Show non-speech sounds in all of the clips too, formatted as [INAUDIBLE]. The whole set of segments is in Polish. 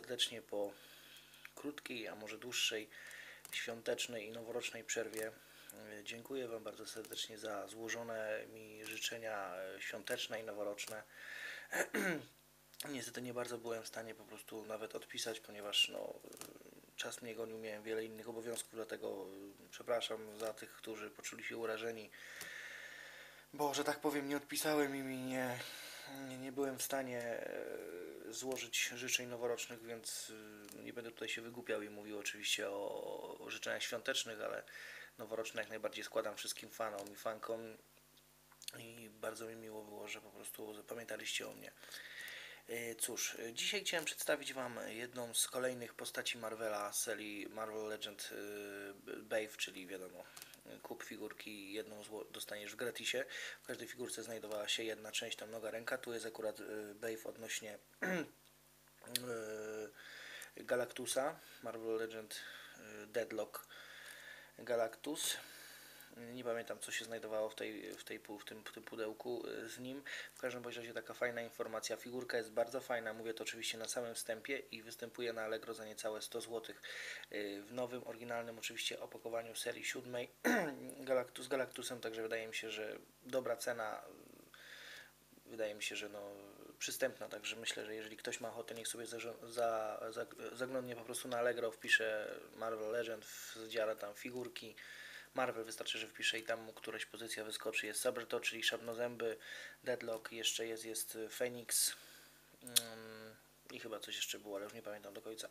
serdecznie po krótkiej, a może dłuższej świątecznej i noworocznej przerwie. E, Dziękuję Wam bardzo serdecznie za złożone mi życzenia e, świąteczne i noworoczne. [CLEARS THROAT] Niestety nie bardzo byłem w stanie po prostu nawet odpisać, ponieważ no, czas mnie gonił, miałem wiele innych obowiązków, dlatego y, przepraszam za tych, którzy poczuli się urażeni, bo że tak powiem nie odpisałem im i nie, nie, nie byłem w stanie e, złożyć życzeń noworocznych, więc y, nie będę tutaj się wygłupiał i mówił oczywiście o, życzeniach świątecznych, ale noworoczne jak najbardziej składam wszystkim fanom i fankom i bardzo mi miło było, że po prostu zapamiętaliście o mnie. E, Cóż, dzisiaj chciałem przedstawić Wam jedną z kolejnych postaci Marvela z serii Marvel Legend e, Bave, czyli wiadomo, kup figurki jedną dostaniesz w gratisie. W każdej figurce znajdowała się jedna część, tam noga ręka. Tu jest akurat e, Bave odnośnie e, Galactusa, Marvel Legend e, Deadlock Galactus. Nie pamiętam, co się znajdowało w, tej, w, tej, w, tym, w tym pudełku y, z nim. W każdym razie taka fajna informacja. Figurka jest bardzo fajna, mówię to oczywiście na samym wstępie i występuje na Allegro za niecałe 100 zł. W nowym, oryginalnym oczywiście opakowaniu serii siódmej [CLEARS THROAT] Galactus Galactusem, także wydaje mi się, że dobra cena. Wydaje mi się, że no, przystępna, także myślę, że jeżeli ktoś ma ochotę, niech sobie za, za, zaglądnie po prostu na Allegro, wpisze Marvel Legend w dziale tam figurki. Marvel wystarczy, że wpisze i tam mu któraś pozycja wyskoczy. Jest Saberto, czyli Szabnozęby, Deadlock, jeszcze jest, jest Phoenix mm, i chyba coś jeszcze było, ale już nie pamiętam do końca.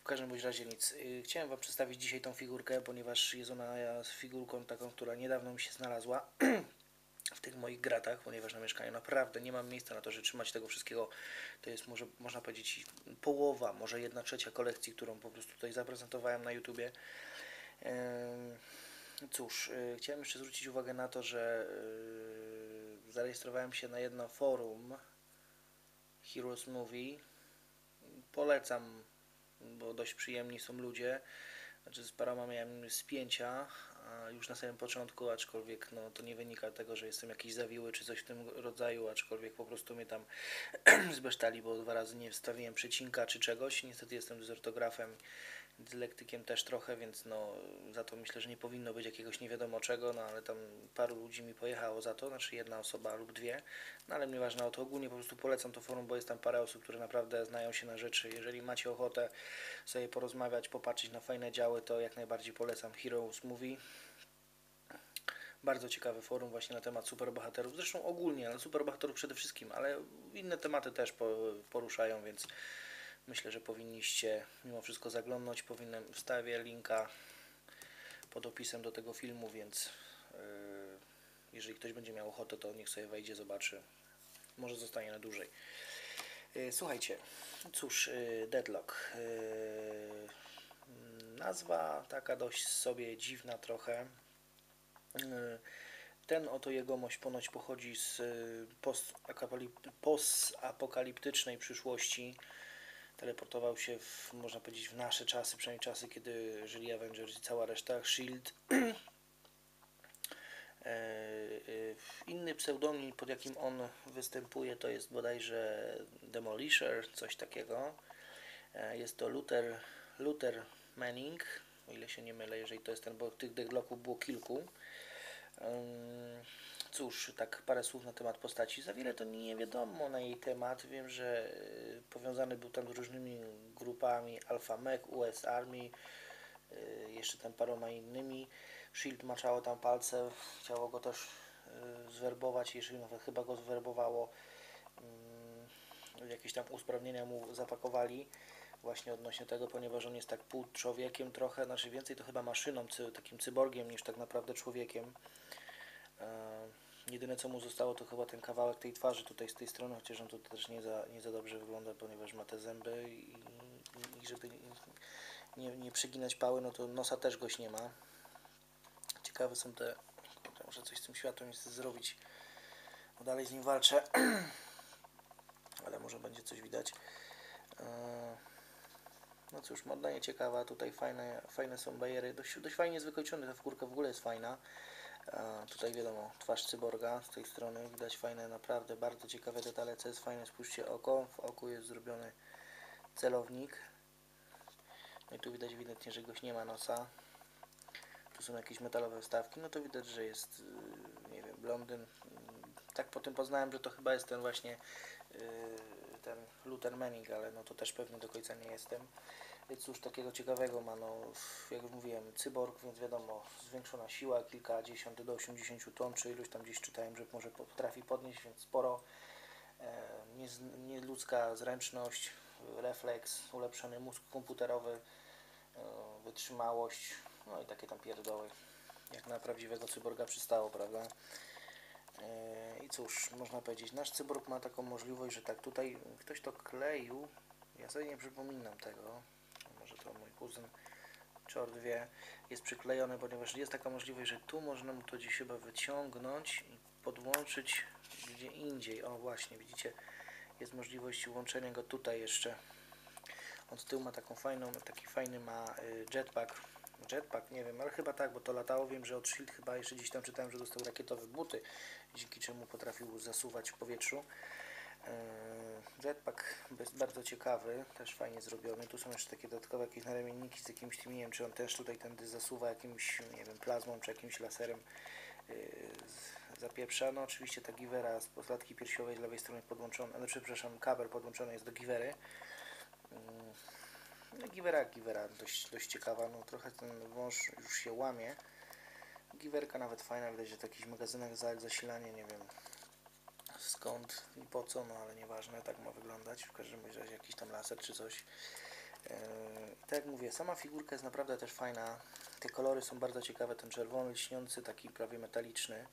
W każdym bądź razie nic. Y, Chciałem Wam przedstawić dzisiaj tą figurkę, ponieważ jest ona figurką taką, która niedawno mi się znalazła [CLEARS THROAT] w tych moich gratach, ponieważ na mieszkaniu naprawdę nie mam miejsca na to, żeby trzymać tego wszystkiego. To jest może, można powiedzieć, połowa, może jedna trzecia kolekcji, którą po prostu tutaj zaprezentowałem na YouTubie. Em, Cóż, y, chciałem jeszcze zwrócić uwagę na to, że y, zarejestrowałem się na jedno forum Heroes Movie. Polecam, bo dość przyjemni są ludzie. Znaczy z paroma miałem spięcia już na samym początku, aczkolwiek no, to nie wynika tego, że jestem jakiś zawiły czy coś w tym rodzaju, aczkolwiek po prostu mnie tam [CLEARS THROAT] zbesztali, bo dwa razy nie wstawiłem przecinka czy czegoś. Niestety jestem dysortografem, dyslektykiem też trochę, więc no za to myślę, że nie powinno być jakiegoś nie wiadomo czego, no ale tam paru ludzi mi pojechało za to, znaczy jedna osoba lub dwie, no ale nieważne o to, ogólnie po prostu polecam to forum, bo jest tam parę osób, które naprawdę znają się na rzeczy. Jeżeli macie ochotę sobie porozmawiać, popatrzeć na fajne działy, to jak najbardziej polecam Heroes Movie. Bardzo ciekawe forum właśnie na temat superbohaterów, zresztą ogólnie, ale superbohaterów przede wszystkim, ale inne tematy też po, poruszają, więc myślę, że powinniście mimo wszystko zaglądnąć. Powinienem wstawię linka pod opisem do tego filmu, więc yy, jeżeli ktoś będzie miał ochotę, to niech sobie wejdzie, zobaczy. Może zostanie na dłużej. Yy, Słuchajcie, cóż, yy, Deadlock. Nazwa taka dość sobie dziwna trochę. Ten oto jegomość ponoć pochodzi z post-apokalip- post-apokaliptycznej przyszłości. Teleportował się, w, można powiedzieć, w nasze czasy, przynajmniej czasy, kiedy żyli Avengers i cała reszta. S.H.I.E.L.D. [CLEARS THROAT] E, e, Inny pseudonim, pod jakim on występuje, to jest bodajże Demolisher, coś takiego. E, Jest to Luther, Luther Manning, o ile się nie mylę, jeżeli to jest ten, bo tych deadlocków było kilku. Cóż, tak parę słów na temat postaci. Za wiele to nie wiadomo na jej temat. Wiem, że y, powiązany był tam z różnymi grupami Alpha Mech, US Army, y, jeszcze tam paroma innymi. Shield maczało tam palce, chciało go też y, zwerbować, jeżeli nawet chyba go zwerbowało. Ym, Jakieś tam usprawnienia mu zapakowali właśnie odnośnie tego, ponieważ on jest tak pół człowiekiem trochę, znaczy więcej to chyba maszyną, takim cyborgiem niż tak naprawdę człowiekiem. Jedyne co mu zostało to chyba ten kawałek tej twarzy tutaj z tej strony, chociaż on tu też nie za, nie za dobrze wygląda, ponieważ ma te zęby i, i żeby nie, nie przyginać pały, no to nosa też goś nie ma. Ciekawe są te, kurde, muszę coś z tym światłem zrobić, bo dalej z nim walczę, [CLEARS THROAT] ale może będzie coś widać. E, No cóż, modna ciekawa, tutaj fajne, fajne są bajery, dość, dość fajnie jest wykończony, ta figurka w ogóle jest fajna. Tutaj wiadomo, twarz cyborga z tej strony, widać fajne, naprawdę bardzo ciekawe detale, co jest fajne, spójrzcie oko, w oku jest zrobiony celownik. No i tu widać ewidentnie, że goś nie ma nosa. Tu są jakieś metalowe wstawki, no to widać, że jest, yy, nie wiem, blondyn. Mm, Tak potem poznałem, że to chyba jest ten właśnie yy, ten Luther Manning, ale no to też pewnie do końca nie jestem. Więc cóż takiego ciekawego ma, no jak już mówiłem, cyborg, więc wiadomo, zwiększona siła, kilkadziesiąt do 80 ton, czy iluś tam gdzieś czytałem, że może potrafi podnieść, więc sporo. E, Nieludzka zręczność, refleks, ulepszony mózg komputerowy, e, wytrzymałość, no i takie tam pierdoły, jak na prawdziwego cyborga przystało, prawda? E, I cóż, można powiedzieć, nasz cyborg ma taką możliwość, że tak tutaj ktoś to kleił, ja sobie nie przypominam tego, to mój kuzyn Czort wie, jest przyklejony, ponieważ jest taka możliwość, że tu można mu to gdzieś chyba wyciągnąć i podłączyć gdzie indziej. O właśnie, widzicie, jest możliwość łączenia go tutaj jeszcze. On z tyłu ma taką fajną, taki fajny ma y, jetpack. Jetpack, nie wiem, ale chyba tak, bo to latało. Wiem, że od Shield chyba jeszcze gdzieś tam czytałem, że dostał rakietowe buty, dzięki czemu potrafił zasuwać w powietrzu. Yy, Jetpack jest bardzo ciekawy, też fajnie zrobiony. Tu są jeszcze takie dodatkowe jakieś naramienniki z jakimś tym, nie wiem, czy on też tutaj tędy zasuwa jakimś, nie wiem, plazmą, czy jakimś laserem yy, z- zapieprza. No oczywiście ta giwera z posladki piersiowej z lewej strony podłączona, ale przepraszam, kabel podłączony jest do giwery. Yy, No giwera, giwera, dość, dość ciekawa, no trochę ten wąż już się łamie. Giwerka nawet fajna, widać, że w jakichś magazynach za zasilanie, nie wiem, skąd i po co, no ale nieważne, tak ma wyglądać. W każdym razie jakiś tam laser czy coś. Yy, tak jak mówię, sama figurka jest naprawdę też fajna. Te kolory są bardzo ciekawe, ten czerwony, lśniący, taki prawie metaliczny.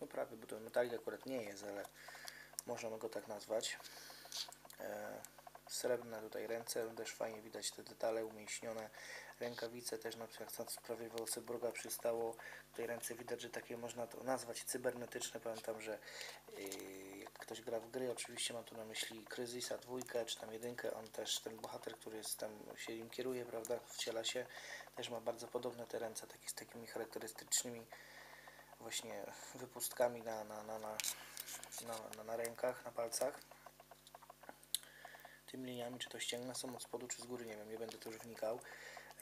No prawie, bo to metalik akurat nie jest, ale możemy go tak nazwać. Yy, Srebrne tutaj ręce, też fajnie widać te detale umięśnione. Rękawice też na przykład na sprawie Cyborga przystało. Tutaj ręce widać, że takie można to nazwać cybernetyczne. Pamiętam, że jak ktoś gra w gry, oczywiście mam tu na myśli Kryzysa dwójkę, czy tam jedynkę, on też, ten bohater, który jest tam, się im kieruje, prawda, wciela się, też ma bardzo podobne te ręce, z takimi charakterystycznymi właśnie wypustkami na, na, na, na, na, na, na rękach, na palcach. Tymi liniami, czy to ścięgna są od spodu, czy z góry, nie wiem, nie będę tu już wnikał.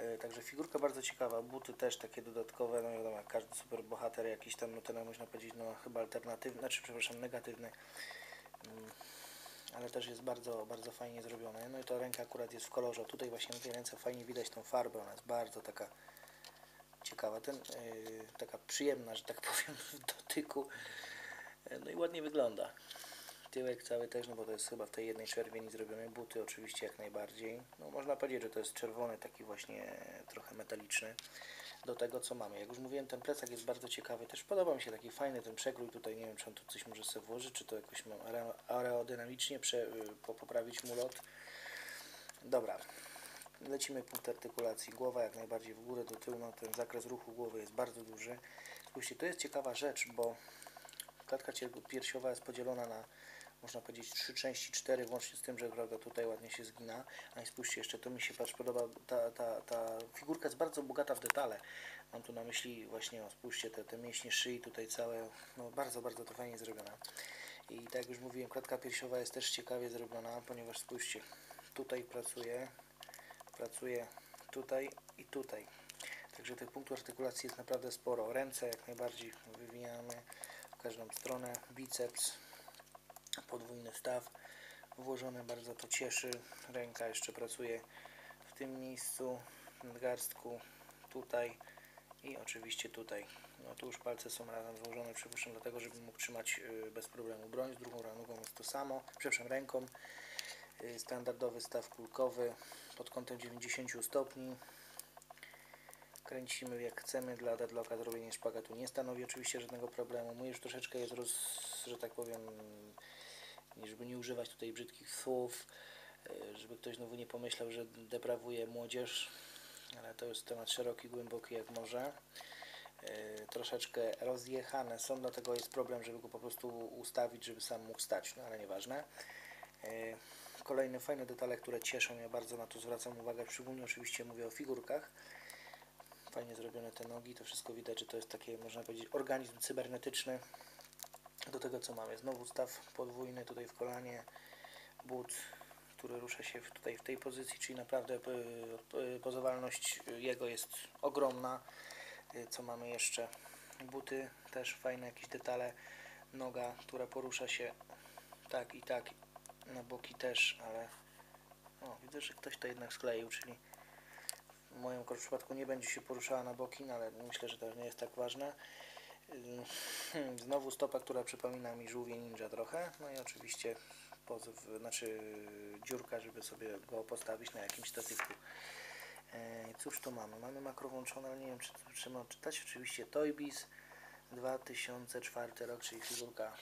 E, Także figurka bardzo ciekawa, buty też takie dodatkowe, no wiadomo, jak każdy super bohater jakiś tam, no ten można powiedzieć, no chyba alternatywny, znaczy przepraszam, negatywny, Mm, ale też jest bardzo, bardzo fajnie zrobione. No i ta ręka akurat jest w kolorze, tutaj właśnie na tej ręce fajnie widać tą farbę, ona jest bardzo taka ciekawa, ten, yy, taka przyjemna, że tak powiem, w dotyku, E, no i ładnie wygląda. Tyłek cały też, no bo to jest chyba w tej jednej czerwieni zrobione. Buty oczywiście jak najbardziej. No można powiedzieć, że to jest czerwony, taki właśnie trochę metaliczny do tego co mamy. Jak już mówiłem, ten plecak jest bardzo ciekawy. Też podoba mi się taki fajny ten przekrój tutaj. Nie wiem, czy on tu coś może sobie włożyć, czy to jakoś mam aerodynamicznie prze, po, poprawić mu lot. Dobra. Lecimy punkt artykulacji. Głowa jak najbardziej w górę, do tyłu. No, ten zakres ruchu głowy jest bardzo duży. Spójrzcie, to jest ciekawa rzecz, bo klatka piersiowa jest podzielona na można powiedzieć trzy części, cztery, włącznie z tym, że prawda, tutaj ładnie się zgina. A i spójrzcie jeszcze, to mi się patrz podoba, ta, ta, ta figurka jest bardzo bogata w detale. Mam tu na myśli właśnie, o, spójrzcie, te, te mięśnie szyi tutaj całe, no bardzo, bardzo to fajnie zrobione. I tak jak już mówiłem, klatka piersiowa jest też ciekawie zrobiona, ponieważ spójrzcie, tutaj pracuje, pracuje tutaj i tutaj. Także tych punktów artykulacji jest naprawdę sporo. Ręce jak najbardziej wywijamy w każdą stronę, biceps, podwójny staw włożony, bardzo to cieszy. Ręka jeszcze pracuje w tym miejscu, nadgarstku, tutaj i oczywiście tutaj. No tu już palce są razem złożone, przypuszczam, dlatego, żeby mógł trzymać y, bez problemu broń. Z drugą nogą jest to samo, przepraszam, ręką. Y, Standardowy staw kulkowy pod kątem 90 stopni. Kręcimy jak chcemy, dla deadlocka zrobienie szpagatu nie stanowi oczywiście żadnego problemu. Mój już troszeczkę jest roz, że tak powiem, żeby nie używać tutaj brzydkich słów, y, żeby ktoś znowu nie pomyślał, że deprawuje młodzież, ale to jest temat szeroki, głęboki jak może. Y, Troszeczkę rozjechane są, dlatego jest problem, żeby go po prostu ustawić, żeby sam mógł stać, no ale nieważne. Y, Kolejne fajne detale, które cieszą mnie, bardzo na to zwracam uwagę, szczególnie oczywiście mówię o figurkach. Fajnie zrobione te nogi, to wszystko widać, że to jest takie, można powiedzieć, organizm cybernetyczny do tego co mamy. Znowu staw podwójny tutaj w kolanie, but który rusza się tutaj w tej pozycji, czyli naprawdę y, y, pozowalność jego jest ogromna. Y, Co mamy jeszcze? Buty też fajne, jakieś detale. Noga, która porusza się tak i tak, na boki też, ale o, widzę, że ktoś to jednak skleił, czyli w moim przypadku nie będzie się poruszała na boki, no ale myślę, że to nie jest tak ważne. [LAUGHS] Znowu stopa, która przypomina mi żółwie ninja trochę. No i oczywiście pozew, znaczy dziurka, żeby sobie go postawić na jakimś statyku. Cóż tu mamy? Mamy makro włączone, ale nie wiem czy trzeba czytać. Oczywiście Toybiz 2004 rok, czyli figurka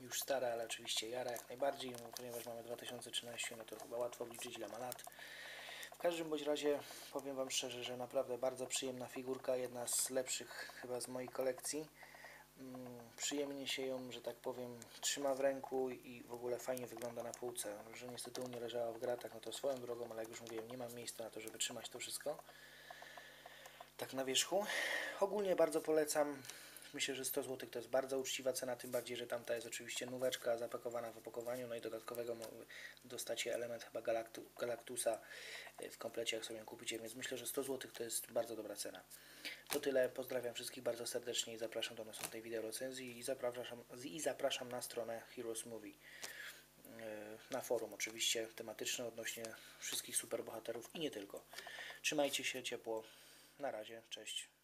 już stara, ale oczywiście jara jak najbardziej, no, ponieważ mamy 2013, no to chyba łatwo obliczyć ile ma lat. W każdym bądź razie powiem Wam szczerze, że naprawdę bardzo przyjemna figurka, jedna z lepszych chyba z mojej kolekcji. Mm, Przyjemnie się ją, że tak powiem, trzyma w ręku i w ogóle fajnie wygląda na półce. Że niestety u mnie leżała w gratach, no to swoją drogą, ale jak już mówiłem, nie mam miejsca na to, żeby trzymać to wszystko. Tak na wierzchu. Ogólnie bardzo polecam. Myślę, że 100 zł to jest bardzo uczciwa cena, tym bardziej, że tamta jest oczywiście nóweczka zapakowana w opakowaniu, no i dodatkowego dostacie element chyba Galactu, Galactusa y, w komplecie, jak sobie ją kupicie, więc myślę, że 100 zł to jest bardzo dobra cena. To tyle, pozdrawiam wszystkich bardzo serdecznie i zapraszam do następnej wideo recenzji i zapraszam, i zapraszam na stronę Heroes Movie. Yy, Na forum oczywiście tematyczne odnośnie wszystkich superbohaterów i nie tylko. Trzymajcie się ciepło. Na razie, cześć.